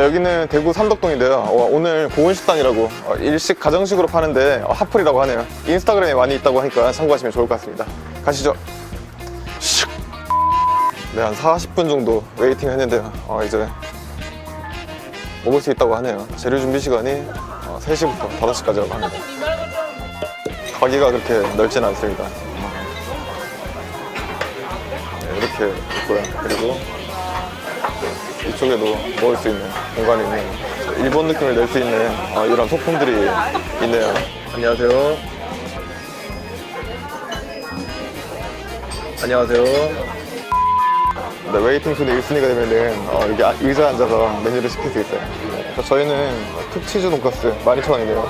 네, 여기는 대구 삼덕동인데요. 어, 오늘 고운식당이라고 어, 일식 가정식으로 파는데 어, 핫플이라고 하네요. 인스타그램에 많이 있다고 하니까 참고하시면 좋을 것 같습니다. 가시죠. 슉. 네, 한 40분 정도 웨이팅 했는데요. 어, 이제 먹을 수 있다고 하네요. 재료 준비 시간이 어, 3시부터 5시까지라고 합니다. 가게가 그렇게 넓지는 않습니다. 네, 이렇게 있고요. 그리고 이쪽에도 먹을 수 있는 공간이 있는 일본 느낌을 낼 수 있는 어, 이런 소품들이 있네요. 안녕하세요. 안녕하세요. 네, 웨이팅 순위 1순위가 되면은 어, 여기 아- 의자에 앉아서 메뉴를 시킬 수 있어요. 그래서 저희는 특치즈 돈가스 12,000원이네요.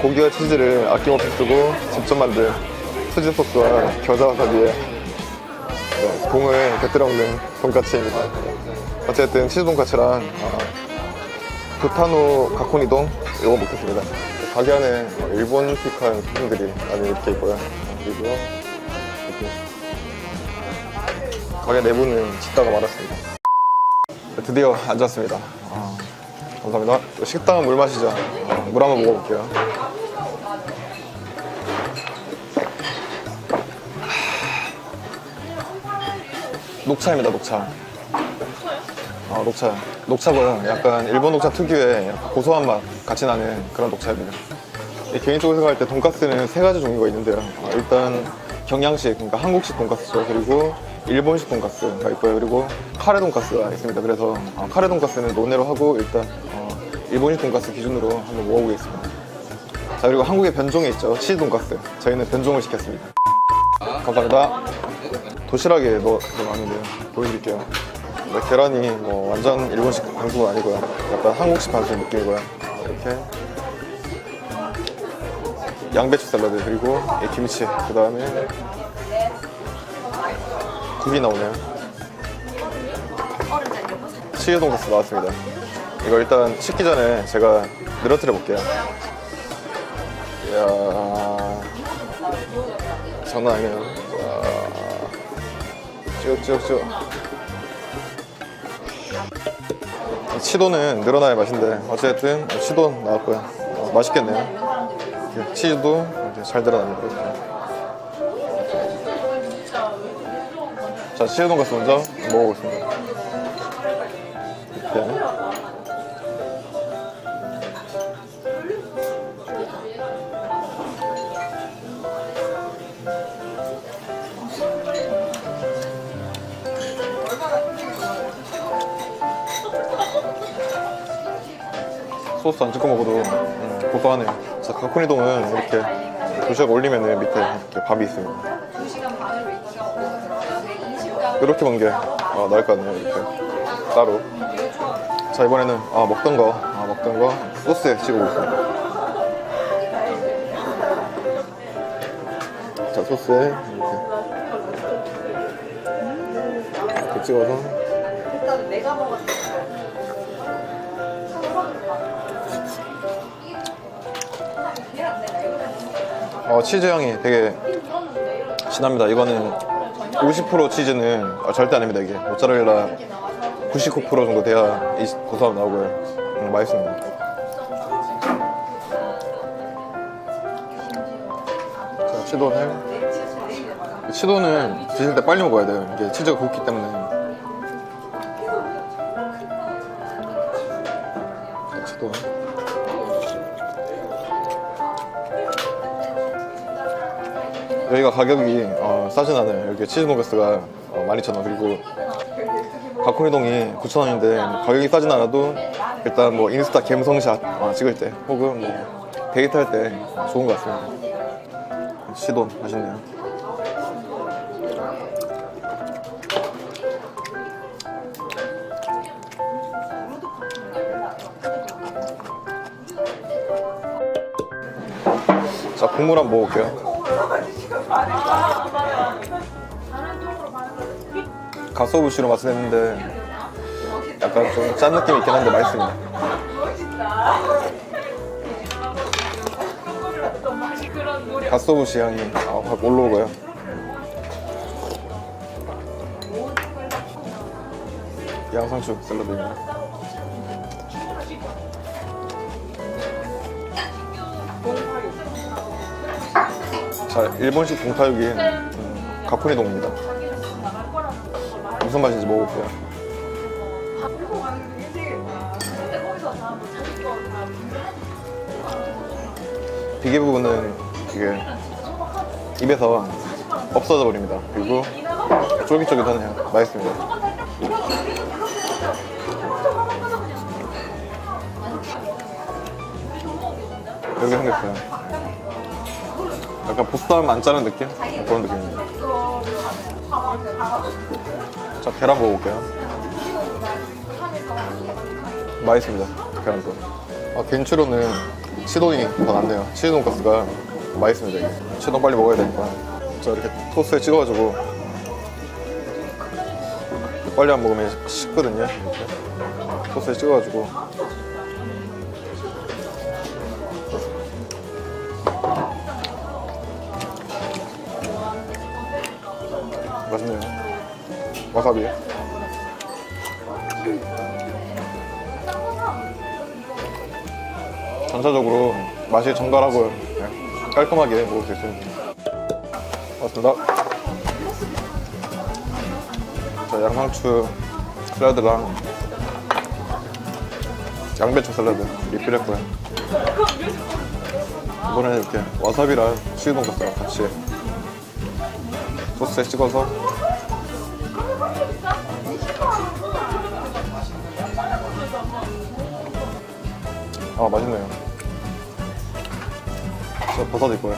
고기와 치즈를 아낌없이 쓰고 직접 만든 수지 소스와 겨자 와사비에 네, 공을 곁들여 먹는 돈까츠입니다. 어쨌든 치즈 돈까츠랑 어, 부타노 가코니동 이거 먹겠습니다. 가게 안에 어, 일본픽한 소품들이 많이 이렇게 있고요. 그리고 이렇게 가게 내부는 짓다가 말았습니다. 네, 드디어 앉았습니다. 아, 감사합니다. 식당은 물 마시죠. 어, 물 한번 먹어볼게요. 녹차입니다, 녹차. 아, 녹차. 녹차고요. 약간 일본 녹차 특유의 고소한 맛 같이 나는 그런 녹차입니다. 이 개인적으로 생각할 때 돈가스는 세 가지 종류가 있는데요. 아, 일단 경양식, 그러니까 한국식 돈가스죠. 그리고 일본식 돈가스가 있고요. 그리고 카레 돈가스가 있습니다. 그래서 아, 카레 돈가스는 논외로 하고 일단 어, 일본식 돈가스 기준으로 한번 먹어보겠습니다. 자 그리고 한국의 변종이 있죠. 치즈 돈가스. 저희는 변종을 시켰습니다. 감사합니다. 도시락에 넣어 놨는데요. 보여드릴게요. 네, 계란이 뭐 완전 일본식 반숙은 아니고요. 약간 한국식 반숙 느낌이고요. 이렇게 양배추 샐러드 그리고 이 김치 그 다음에 국이 나오네요. 치즈 돈가스 나왔습니다. 이거 일단 식기 전에 제가 늘어뜨려 볼게요. 이야 장난 아니네요. 와. 쭉쭉쭉. 치도는 늘어나야 맛인데 어쨌든 치도 나왔고요. 어, 맛있겠네요. 이렇게 치즈도 이제 잘 들어갑니다. 이렇게. 자, 치즈 돈가스 먼저 먹어보겠습니다. 이렇게. 소스 안 찍어 먹어도 음, 고소하네요. 자, 가쿠니동은 이렇게 도시락 올리면 밑에 이렇게 밥이 있습니다. 이렇게 먹는 게 어, 나을 것 같네요. 이렇게 따로. 자 이번에는 아, 먹던 거, 아, 먹던 거 소스에 찍어 보겠습니다. 자 소스에 이렇게 이렇게 찍어서 어, 치즈 향이 되게 진합니다. 이거는 50% 치즈는 아, 절대 아닙니다. 이게 모짜렐라 99% 정도 돼야 이 고소함 나오고요. 음, 맛있습니다. 자, 치도는 치도는 드실 때 빨리 먹어야 돼요. 이게 치즈가 굵기 때문에. 자, 치도. 여기가 가격이 어, 싸진 않아요. 여기 치즈 돈가스가 어, 12,000원 그리고 가코니동이 9,000원인데 가격이 싸진 않아도 일단 뭐 인스타 갬성샷 어, 찍을 때 혹은 뭐 데이트 할 때 좋은 것 같습니다. 시돈 맛있네요. 자 국물 한번 먹어볼게요. 가소부시로 맛을 냈는데 약간 좀 짠 느낌이 있긴 한데 맛있습니다. 가소부시 향이 아, 확 올라오고요. 양상추 샐러드입니다. 자, 일본식 동타육인 음, 가쿠니 동입니다. 무슨 맛인지 먹어볼게요. 비계 부분은 이게 입에서 없어져 버립니다. 그리고 쫄깃쫄깃하네요. 맛있습니다. 여기 생겼어요. 약간 보쌈 안 짜는 느낌? 그런 느낌입니다. 자, 계란 먹어볼게요. 맛있습니다. 계란도. 아, 개인치로는 치돈이 더 낫네요. 치즈 돈가스가 맛있습니다. 이게. 치돈 빨리 먹어야 되니까. 자, 이렇게 토스트에 찍어가지고 빨리 안 먹으면 식거든요. 토스트에 찍어가지고 맛있네요. 와사비. 전체적으로 맛이 정갈하고 네, 깔끔하게 먹을 수 있습니다. 맞습니다. 자, 양상추 샐러드랑 양배추 샐러드 리필했고요. 이번에는 이렇게 와사비랑 치즈 돈가스랑 같이 소스에 찍어서. 아 맛있네요. 저 버섯 있고요.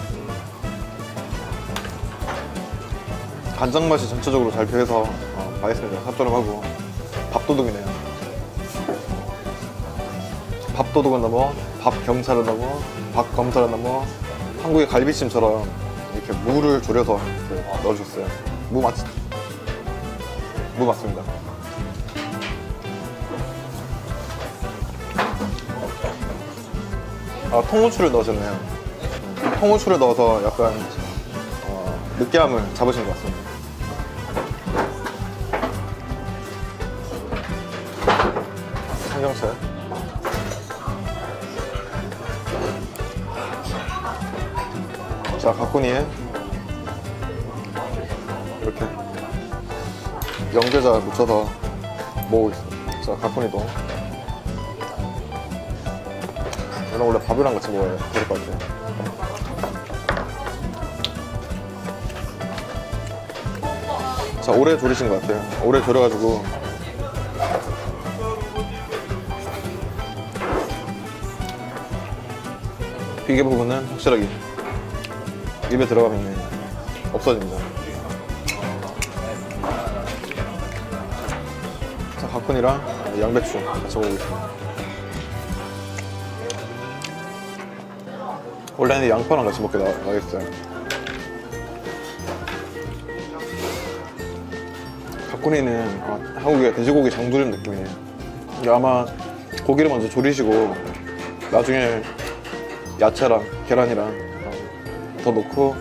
간장 맛이 전체적으로 잘 배해서 어, 맛있습니다. 짭조름하고. 밥도둑이네요. 밥도둑은 넘어 밥겸살은 넘어 밥검살은 넘어 한국의 갈비찜처럼 이렇게 무를 졸여서 넣어주셨어요. 무 맞, 무 맞습니다. 아 통후추를 넣으셨네요. 음, 통후추를 넣어서 약간 어, 느끼함을 잡으신 것 같습니다. 삼겹살 자 가꾸니에 이렇게. 연계자 묻혀서 먹고 있어요 자 가꾸니도. 저는 원래 밥이랑 같이 먹어야 될것 같아요 자 오래 졸이신 것 같아요. 오래 졸여가지고. 비계 부분은 확실하게 입에 들어가면 없어집니다. 자 가쿤이랑 양배추 같이 먹고 있습니다. 원래는 양파랑 같이 먹게 나, 나겠어요. 가꾸니는 아, 한국의 돼지고기 장조림 느낌이에요. 이게 아마 고기를 먼저 조리시고 나중에 야채랑 계란이랑 어, 더 넣고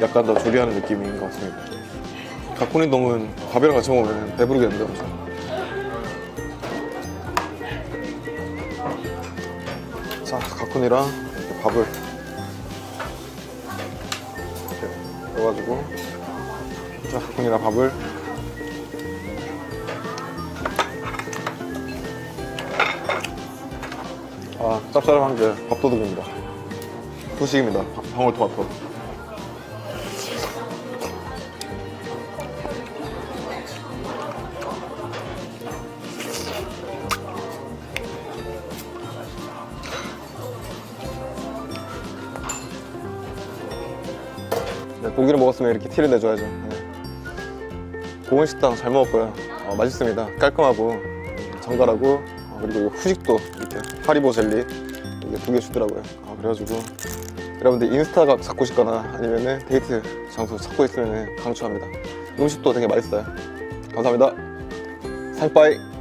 약간 더 조리하는 느낌인 것 같습니다. 가꾸니 동은 밥이랑 같이 먹으면 배부르겠는데 엄청 자 가꾸니랑 밥을 이렇게 넣어가지고 자 가꾸니랑 밥을 아 짭짤한 게 밥도둑입니다 후식입니다. 방- 방울토마토. 네, 고기를 먹었으면 이렇게 티를 내줘야죠. 네. 고은 식당 잘 먹었고요. 어, 맛있습니다. 깔끔하고 정갈하고 어, 그리고 후식도 이렇게 하리보 젤리 이게 두 개 주더라고요. 아, 그래가지고 여러분들 인스타가 찾고 싶거나 아니면은 데이트 장소 찾고 있으면 강추합니다. 음식도 되게 맛있어요. 감사합니다. 상빠이